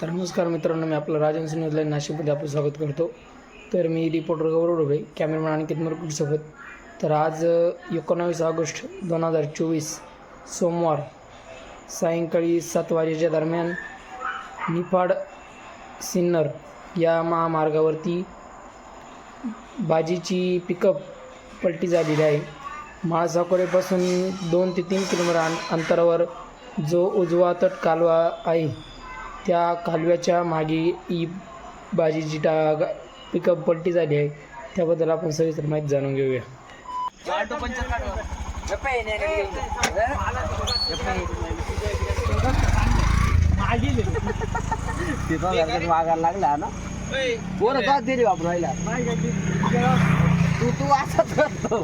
तर नमस्कार मित्रांनो मी आपलं राजन न्यूजला नाशिकमध्ये आपलं स्वागत करतो. तर मी रिपोर्टर गौरव डोबळे कॅमेरामॅन आणि मरकुटसोबत तर आज एकोणावीस ऑगस्ट दोन हजार चोवीस सोमवार सायंकाळी सात वाजेच्या दरम्यान निफाड सिन्नर या महामार्गावरती बाजीची पिकअप पलटी झालेली आहे. माळसाकोरेपासून दोन ते तीन किलोमीटर अंतरावर जो उजवा तट कालवा आहे त्या कालव्याच्या मागे ई बाजीची टा पिकअप पलटी झाली आहे त्याबद्दल आपण सविस्तर माहिती जाणून घेऊया. तिथं मागायला लागला ना पोरं का दिली वापरायला तू तू असंच करतो